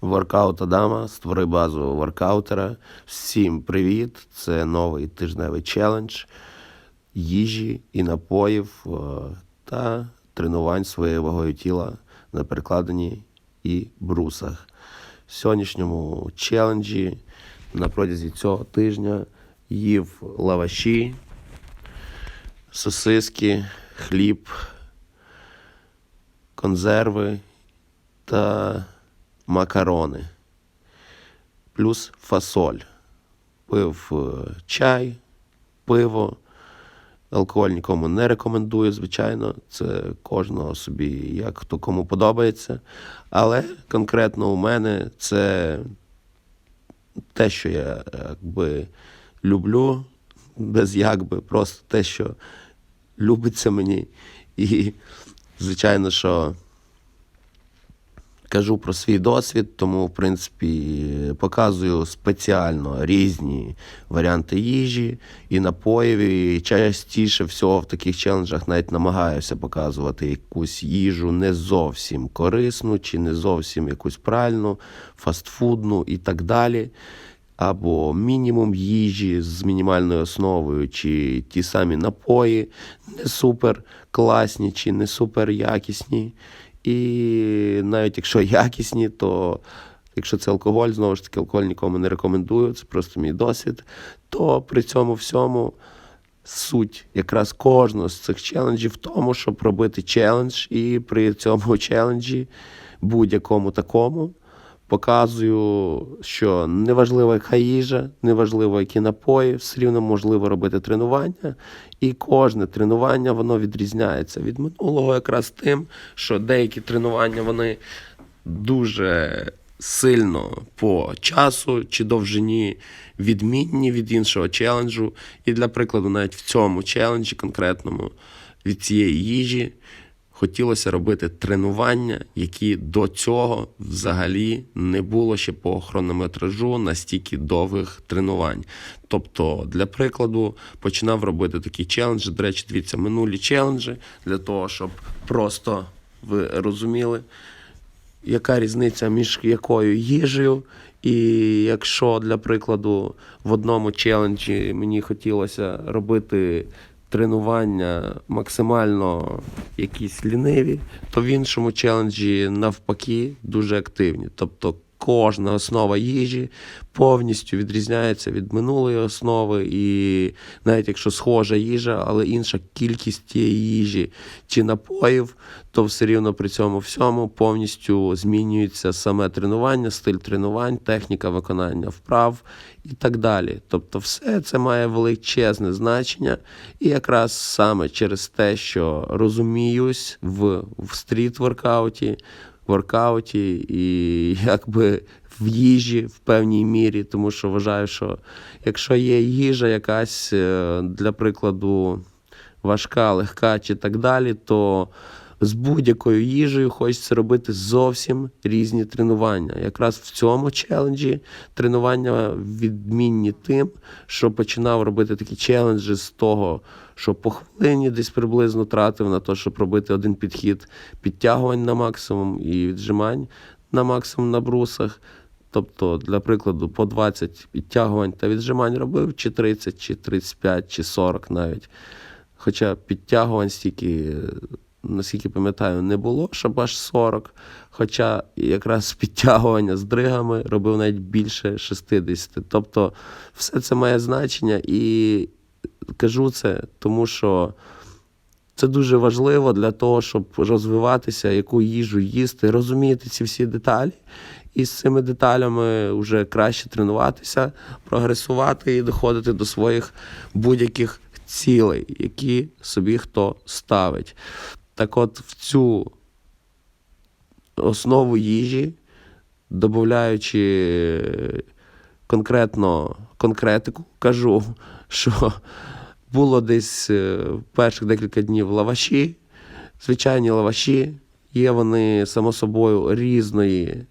Воркаут Адама, створи базу воркаутера. Всім привіт! Це новий тижневий челендж їжі і напоїв е, та тренувань своєю вагою тіла на перекладині і брусах. В сьогоднішньому челенджі на протязі цього тижня їв лаваші, сосиски, хліб, консерви та макарони, плюс фасоль. Пив е, чай, пиво. Алкоголь нікому не рекомендую, звичайно, це кожного собі, як хто кому подобається. Але конкретно у мене це те, що я якби люблю, без якби, просто те, що любиться мені. І, звичайно, що кажу про свій досвід, тому, в принципі, показую спеціально різні варіанти їжі і напоїв. І частіше всього в таких челенджах навіть намагаюся показувати якусь їжу не зовсім корисну чи не зовсім якусь правильну, фастфудну і так далі. Або мінімум їжі з мінімальною основою, чи ті самі напої не супер класні, чи не супер якісні. І навіть якщо якісні, то якщо це алкоголь, знову ж таки, алкоголь нікому не рекомендую, це просто мій досвід. То при цьому всьому суть якраз кожного з цих челенджів в тому, щоб робити челендж, і при цьому челенджі будь-якому такому. Показую, що неважливо, яка їжа, неважливо, які напої, все рівно можливо робити тренування. І кожне тренування воно відрізняється від минулого якраз тим, що деякі тренування вони дуже сильно по часу чи довжині відмінні від іншого челенджу. І для прикладу, навіть в цьому челенджі конкретному від цієї їжі хотілося робити тренування, які до цього взагалі не було ще по хронометражу настільки довгих тренувань. Тобто, для прикладу, починав робити такі челенджі. До речі, дивіться, минулі челенджі для того, щоб просто ви розуміли, яка різниця між якою їжею. І якщо, для прикладу, в одному челенджі мені хотілося робити тренування максимально якісь ліниві, то в іншому челенджі навпаки дуже активні. Тобто кожна основа їжі повністю відрізняється від минулої основи, і навіть якщо схожа їжа, але інша кількість тієї їжі чи напоїв, то все рівно при цьому всьому повністю змінюється саме тренування, стиль тренувань, техніка виконання вправ і так далі. Тобто, все це має величезне значення, і якраз саме через те, що розуміюсь в, в стріт-воркауті, воркауті і якби в їжі в певній мірі, тому що вважаю, що якщо є їжа якась, е, для прикладу, важка, легка чи так далі, то з будь-якою їжею хочеться робити зовсім різні тренування. Якраз в цьому челенджі тренування відмінні тим, що починав робити такі челенджі з того, що по хвилині десь приблизно тратив на те, щоб робити один підхід підтягувань на максимум і віджимань на максимум на брусах. Тобто, для прикладу, по 20 підтягувань та віджимань робив, чи 30, чи 35, чи 40 навіть. Хоча підтягувань стільки, наскільки пам'ятаю, не було, аж 40. Хоча якраз підтягування з дригами робив навіть більше 60. Тобто, все це має значення і кажу це, тому що. Це дуже важливо для того, щоб розвиватися, яку їжу їсти, розуміти ці всі деталі. І з цими деталями вже краще тренуватися, прогресувати і доходити до своїх будь-яких цілей, які собі хто ставить. Так от в цю основу їжі, додаючи конкретно конкретику, кажу, що було десь е, перших декілька днів лаваші, звичайні лаваші. Є вони, само собою, різної е,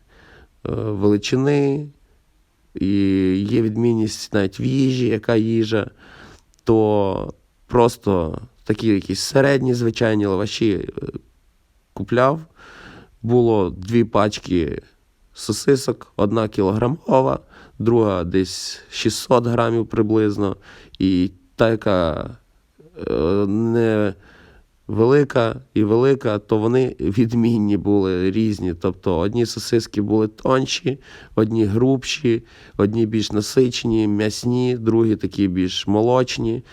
величини, і є відмінність навіть в їжі, яка їжа, то просто такі якісь середні звичайні лаваші е, купляв. Було дві пачки сосисок, одна кілограмова, друга десь 600 грамів приблизно. І та, яка е, не велика і велика, то вони відмінні були різні. Тобто одні сосиски були тонші, одні грубші, одні більш насичені, м'ясні, другі такі більш молочні.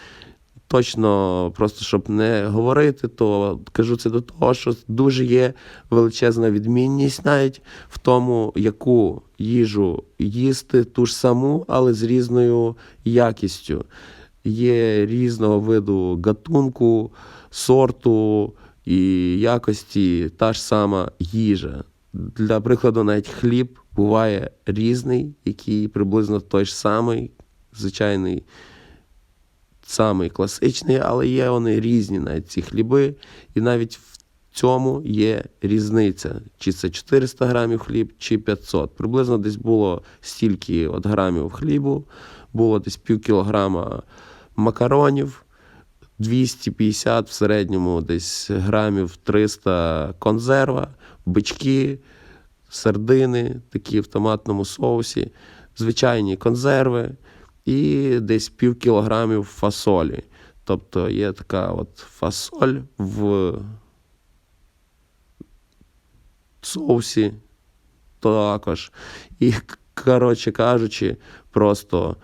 Точно, просто щоб не говорити, то кажу це до того, що дуже є величезна відмінність навіть в тому, яку їжу їсти, ту ж саму, але з різною якістю. Є різного виду гатунку, сорту і якості та ж сама їжа. Для прикладу, навіть хліб буває різний, який приблизно той ж самий, звичайний самий класичний, але є вони різні, навіть ці хліби, і навіть в цьому є різниця. Чи це 400 грамів хліб, чи 500. Приблизно десь було стільки от грамів хлібу, було десь пів кілограма макаронів, 250 в середньому десь грамів 300 консерва, бички, сардини, такі в томатному соусі, звичайні консерви і десь пів кілограмів фасолі. Тобто є така от фасоль в соусі також. І, коротше кажучи, просто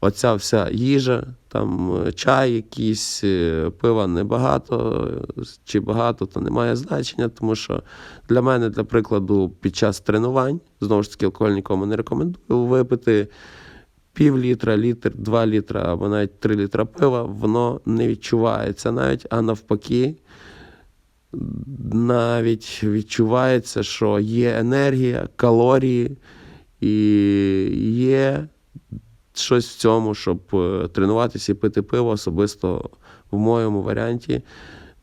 оця вся їжа, там е, чай, якийсь, е, пива небагато чи багато, то не має значення, тому що для мене, для прикладу, під час тренувань, знову ж таки, алкоголь нікому не рекомендую випити пів літра, літр, два літра або навіть три літра пива, воно не відчувається навіть, а навпаки, навіть відчувається, що є енергія, калорії і є щось в цьому, щоб е, тренуватися і пити пиво особисто в моєму варіанті.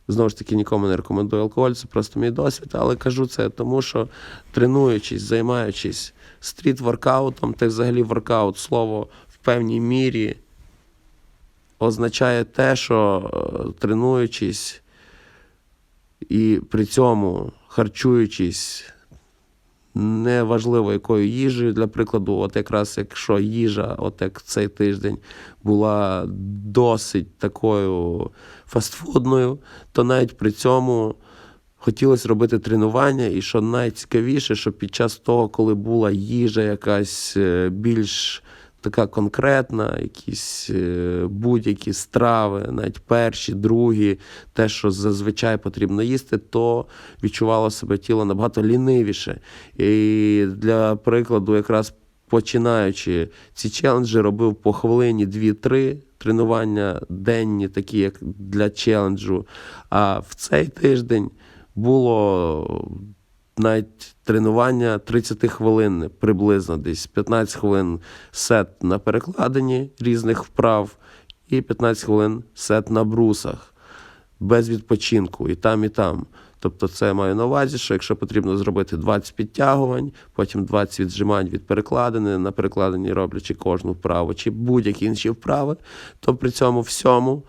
Знову ж таки, нікому не рекомендую алкоголь, це просто мій досвід, але кажу це тому, що тренуючись, займаючись стріт-воркаутом, та взагалі воркаут, слово в певній мірі означає те, що е, тренуючись і при цьому харчуючись неважливо якою їжею, для прикладу, от якраз якщо їжа, от як цей тиждень була досить такою фастфудною, то навіть при цьому хотілося робити тренування, і що найцікавіше, що під час того, коли була їжа якась е, більш така конкретна, якісь е, будь-які страви, навіть перші, другі, те, що зазвичай потрібно їсти, то відчувало себе тіло набагато лінивіше. І для прикладу, якраз починаючи ці челенджі, робив по хвилині 2-3 тренування денні, такі як для челенджу. А в цей тиждень було навіть тренування 30 хвилин приблизно десь 15 хвилин сет на перекладенні різних вправ, і 15 хвилин сет на брусах без відпочинку і там, і там. Тобто це маю на увазі, що якщо потрібно зробити 20 підтягувань, потім 20 віджимань від перекладини, на перекладині роблячи кожну вправу чи будь-які інші вправи, то при цьому всьому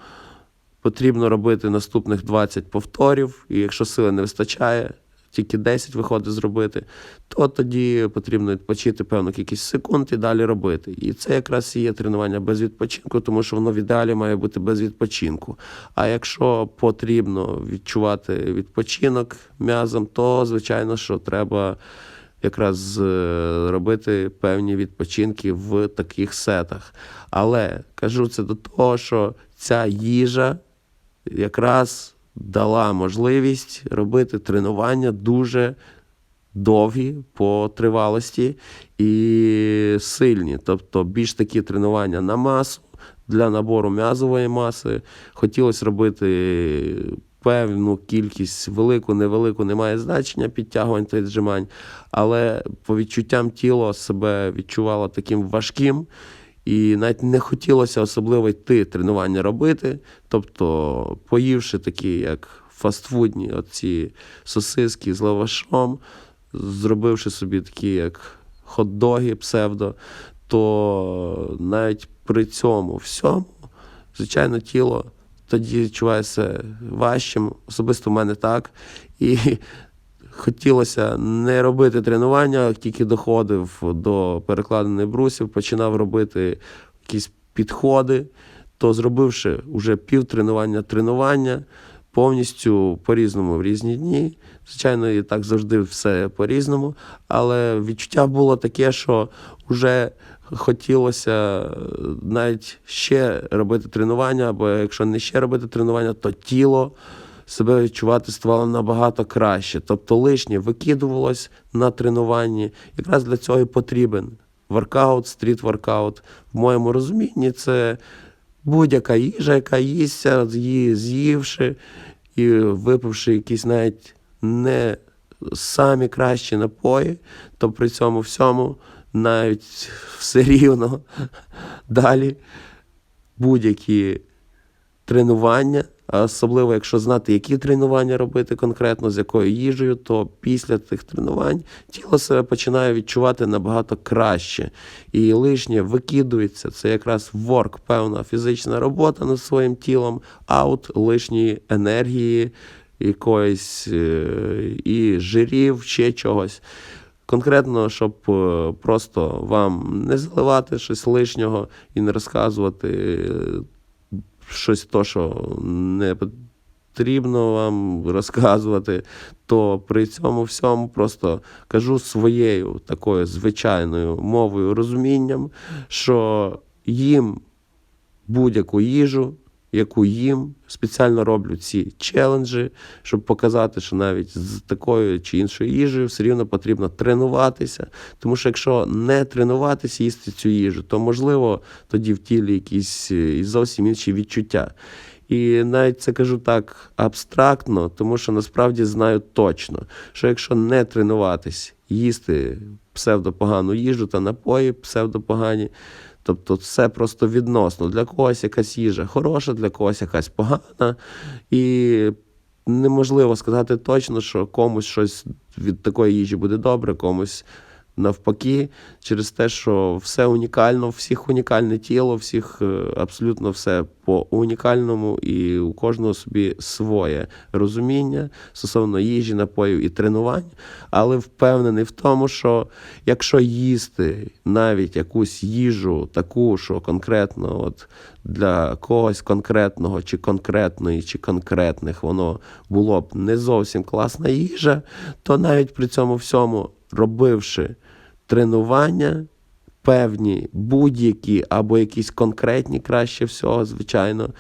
потрібно робити наступних 20 повторів, і якщо сили не вистачає, тільки 10 виходить зробити, то тоді потрібно відпочити певну кількість секунд і далі робити. І це якраз і є тренування без відпочинку, тому що воно в ідеалі має бути без відпочинку. А якщо потрібно відчувати відпочинок м'язом, то звичайно, що треба. Якраз е, робити певні відпочинки в таких сетах. Але кажу це до того, що ця їжа якраз дала можливість робити тренування дуже довгі по тривалості і сильні. Тобто більш такі тренування на масу для набору м'язової маси. Хотілося робити. Певну кількість, велику, невелику, немає значення підтягувань та віджимань, але по відчуттям тіло себе відчувало таким важким, і навіть не хотілося особливо йти тренування робити. Тобто, поївши такі, як фастфудні, оці сосиски з лавашом, зробивши собі такі, як хот-доги, псевдо, то навіть при цьому всьому, звичайно, тіло тоді відчувається важчим, особисто в мене так. І хотілося не робити тренування, тільки доходив до перекладених брусів, починав робити якісь підходи, то зробивши вже пів тренування тренування, повністю по-різному в різні дні. Звичайно, і так завжди все по-різному, але відчуття було таке, що вже хотілося навіть ще робити тренування, або якщо не ще робити тренування, то тіло себе відчувати ставало набагато краще. Тобто лишнє викидувалось на тренуванні. Якраз для цього і потрібен воркаут, стріт-воркаут. В моєму розумінні це будь-яка їжа, яка їсться, її з'ївши і випивши якісь навіть не самі кращі напої, то при цьому всьому навіть все рівно далі будь-які тренування, особливо якщо знати, які тренування робити конкретно, з якою їжею, то після тих тренувань тіло себе починає відчувати набагато краще. І лишнє викидується. Це якраз ворк, певна фізична робота над своїм тілом, аут лишньої енергії, якоїсь е, і жирів, ще чогось. Конкретно, щоб е, просто вам не заливати щось лишнього і не розказувати е, щось то, що не потрібно вам розказувати, то при цьому всьому просто кажу своєю такою звичайною мовою розумінням, що їм будь-яку їжу, яку їм спеціально роблю ці челенджі, щоб показати, що навіть з такою чи іншою їжею все рівно потрібно тренуватися. Тому що якщо не тренуватися, їсти цю їжу, то можливо тоді в тілі якісь е, зовсім інші відчуття. І навіть це кажу так абстрактно, тому що насправді знаю точно, що якщо не тренуватись, їсти псевдопогану їжу та напої псевдопогані, Тобто це просто відносно. Для когось якась їжа хороша, для когось якась погана. І неможливо сказати точно, що комусь щось від такої їжі буде добре, комусь навпаки, через те, що все унікально, всіх унікальне тіло, всіх е, абсолютно все по унікальному, і у кожного собі своє розуміння стосовно їжі, напоїв і тренувань. Але впевнений в тому, що якщо їсти навіть якусь їжу, таку, що конкретно от для когось конкретного, чи конкретної, чи конкретних воно було б не зовсім класна їжа, то навіть при цьому всьому робивши тренування, певні будь-які або якісь конкретні, краще всього, звичайно,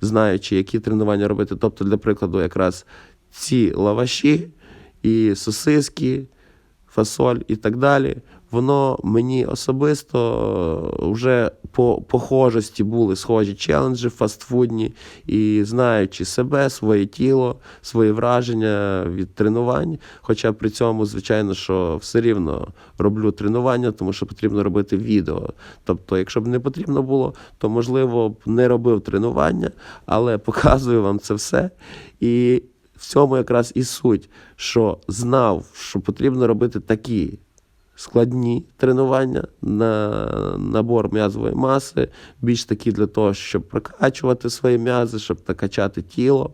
знаючи, які тренування робити. Тобто, для прикладу, якраз ці лаваші і сосиски, фасоль і так далі воно мені особисто е, вже по похожості були схожі челенджі фастфудні, і знаючи себе, своє тіло, свої враження від тренувань. Хоча при цьому, звичайно, що все рівно роблю тренування, тому що потрібно робити відео. Тобто, якщо б не потрібно було, то можливо б не робив тренування, але показую вам це все. І в цьому якраз і суть, що знав, що потрібно робити такі складні тренування на набор м'язової маси, більш такі для того, щоб прокачувати свої м'язи, щоб накачати тіло.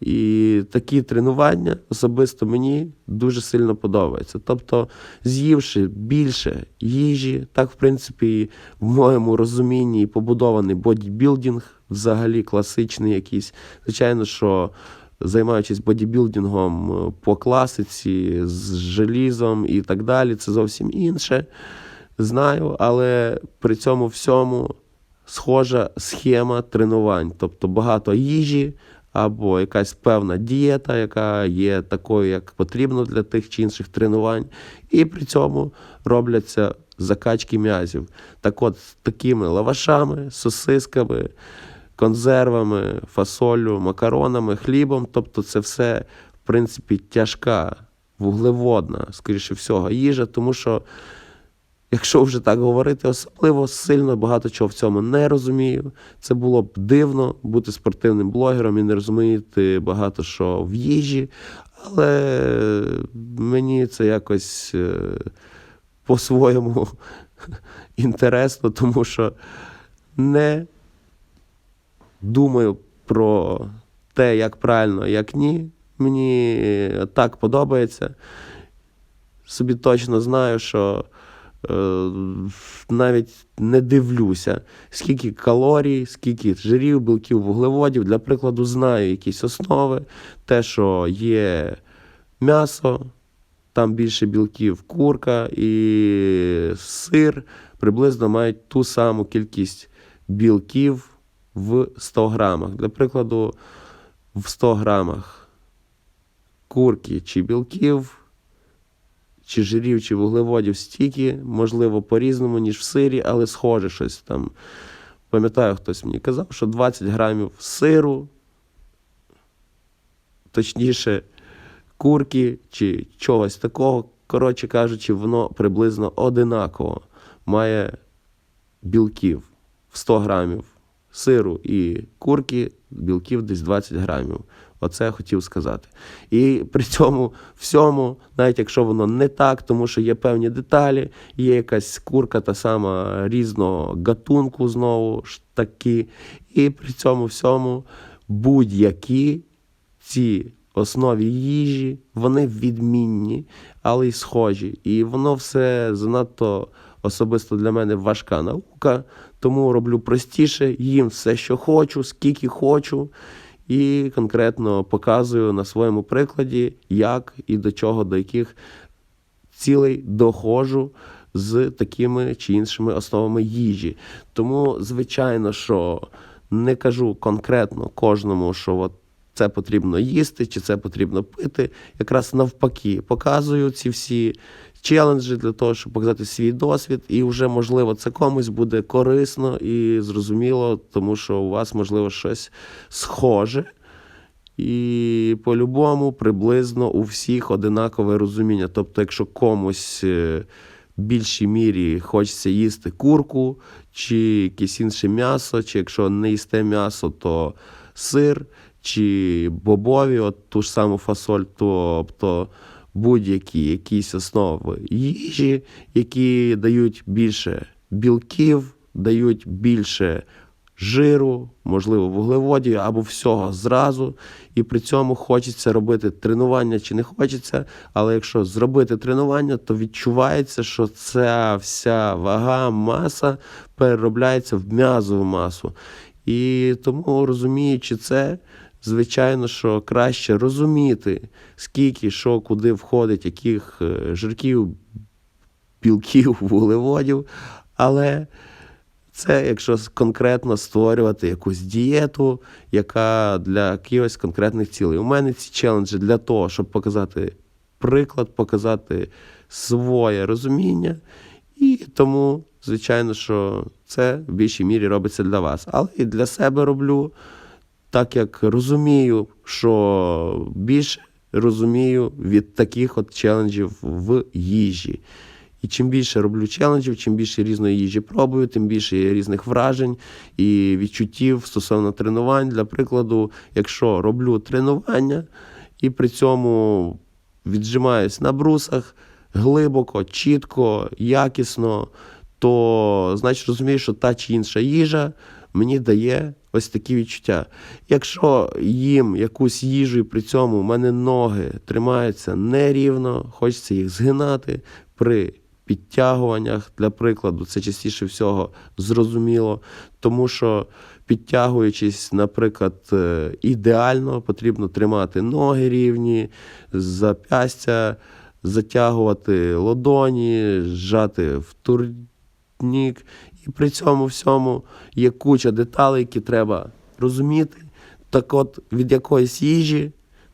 І такі тренування особисто мені дуже сильно подобаються. Тобто, з'ївши більше їжі, так, в принципі, в моєму розумінні побудований бодібілдинг, взагалі класичний якийсь. Звичайно, що займаючись бодібілдингом е, по класиці з желізом і так далі, це зовсім інше. Знаю, але при цьому всьому схожа схема тренувань, тобто багато їжі. Або якась певна дієта, яка є такою, як потрібно для тих чи інших тренувань, і при цьому робляться закачки м'язів. Так от, з такими лавашами, сосисками, консервами, фасолю, макаронами, хлібом. Тобто це все, в принципі, тяжка, вуглеводна, скоріше всього, їжа, тому що. Якщо вже так говорити, особливо сильно багато чого в цьому не розумію. Це було б дивно бути спортивним блогером і не розуміти багато що в їжі, але мені це якось е, по-своєму інтересно, тому що не думаю про те, як правильно, як ні. Мені так подобається. Собі точно знаю, що е, навіть не дивлюся, скільки калорій, скільки жирів, білків, вуглеводів. Для прикладу, знаю якісь основи, те, що є м'ясо, там більше білків, курка і сир приблизно мають ту саму кількість білків в 100 грамах. Для прикладу, в 100 грамах курки чи білків, чи жирів, чи вуглеводів стільки, можливо, по-різному, ніж в сирі, але схоже щось там. Пам'ятаю, хтось мені казав, що 20 грамів сиру, точніше, курки чи чогось такого, коротше кажучи, воно приблизно одинаково має білків в 100 грамів сиру і курки, білків десь 20 грамів. Оце я хотів сказати. І при цьому всьому, навіть якщо воно не так, тому що є певні деталі, є якась курка та сама різного гатунку знову ж таки. І при цьому всьому будь-які ці основі їжі, вони відмінні, але й схожі. І воно все занадто особисто для мене важка наука, тому роблю простіше, їм все, що хочу, скільки хочу. І конкретно показую на своєму прикладі, як і до чого, до яких цілей доходжу з такими чи іншими основами їжі. Тому, звичайно, що не кажу конкретно кожному, що от це потрібно їсти, чи це потрібно пити. Якраз навпаки, показую ці всі челенджі для того, щоб показати свій досвід, і вже можливо це комусь буде корисно і зрозуміло, тому що у вас можливо щось схоже. І по-любому приблизно у всіх одинакове розуміння. Тобто, якщо комусь е, в більшій мірі хочеться їсти курку чи якесь інше м'ясо, чи якщо не їсте м'ясо, то сир чи бобові, от ту ж саму фасоль, тобто будь-які якісь основи їжі, які дають більше білків, дають більше жиру, можливо, вуглеводів або всього зразу. І при цьому хочеться робити тренування чи не хочеться. Але якщо зробити тренування, то відчувається, що ця вся вага, маса переробляється в м'язову масу. І тому, розуміючи це, звичайно, що краще розуміти, скільки, що, куди входить, яких е, жирків, білків, вуглеводів. Але це якщо конкретно створювати якусь дієту, яка для якихось конкретних цілей. У мене ці челенджі для того, щоб показати приклад, показати своє розуміння. І тому, звичайно, що це в більшій мірі робиться для вас. Але і для себе роблю, так як розумію, що більше розумію від таких от челенджів в їжі. І чим більше роблю челенджів, чим більше різної їжі пробую, тим більше є різних вражень і відчуттів стосовно тренувань. Для прикладу, якщо роблю тренування і при цьому віджимаюсь на брусах глибоко, чітко, якісно, то значить розумію, що та чи інша їжа мені дає ось такі відчуття. Якщо їм якусь їжу і при цьому в мене ноги тримаються нерівно, хочеться їх згинати при підтягуваннях, для прикладу, це частіше всього зрозуміло, тому що підтягуючись, наприклад, е, ідеально потрібно тримати ноги рівні, зап'ястя, затягувати ладоні, зжати в турнік. І при цьому всьому є куча деталей, які треба розуміти. Так от від якоїсь їжі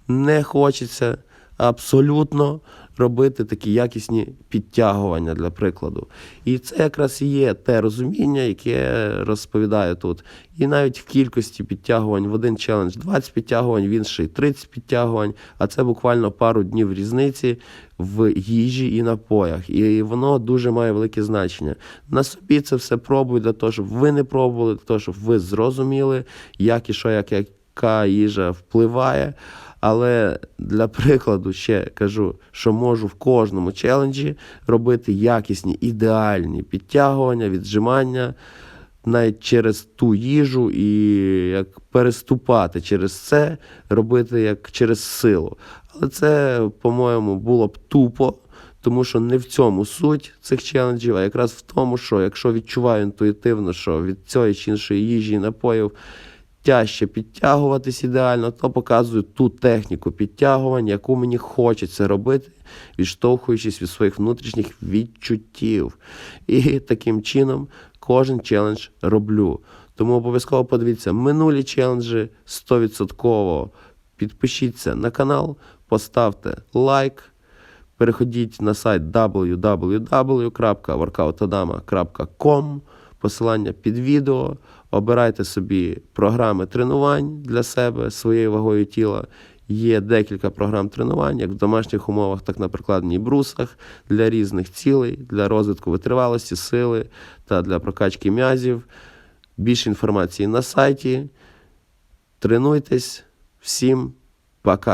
не хочеться абсолютно робити такі якісні підтягування для прикладу. І це якраз і є те розуміння, яке розповідаю тут. І навіть в кількості підтягувань в один челендж 20 підтягувань, в інший 30 підтягувань, а це буквально пару днів різниці в їжі і напоях. І воно дуже має велике значення. На собі це все пробую для того, щоб ви не пробували, для того, щоб ви зрозуміли, як і що, як яка їжа впливає. Але для прикладу ще кажу, що можу в кожному челенджі робити якісні, ідеальні підтягування, віджимання навіть через ту їжу і як переступати через це, робити як через силу. Але це, по-моєму, було б тупо, тому що не в цьому суть цих челенджів, а якраз в тому, що якщо відчуваю інтуїтивно, що від цієї чи іншої їжі і напоїв тяжче підтягуватись ідеально, то показую ту техніку підтягувань, яку мені хочеться робити, відштовхуючись від своїх внутрішніх відчуттів. І таким чином кожен челендж роблю. Тому обов'язково подивіться минулі челенджі 100%. Підпишіться на канал, поставте лайк. Переходіть на сайт www.workoutodama.com, посилання під відео, обирайте собі програми тренувань для себе своєю вагою тіла. Є декілька програм тренувань, як в домашніх умовах, так на прикладній брусах для різних цілей, для розвитку витривалості, сили та для прокачки м'язів. Більше інформації на сайті. Тренуйтесь. Всім пока.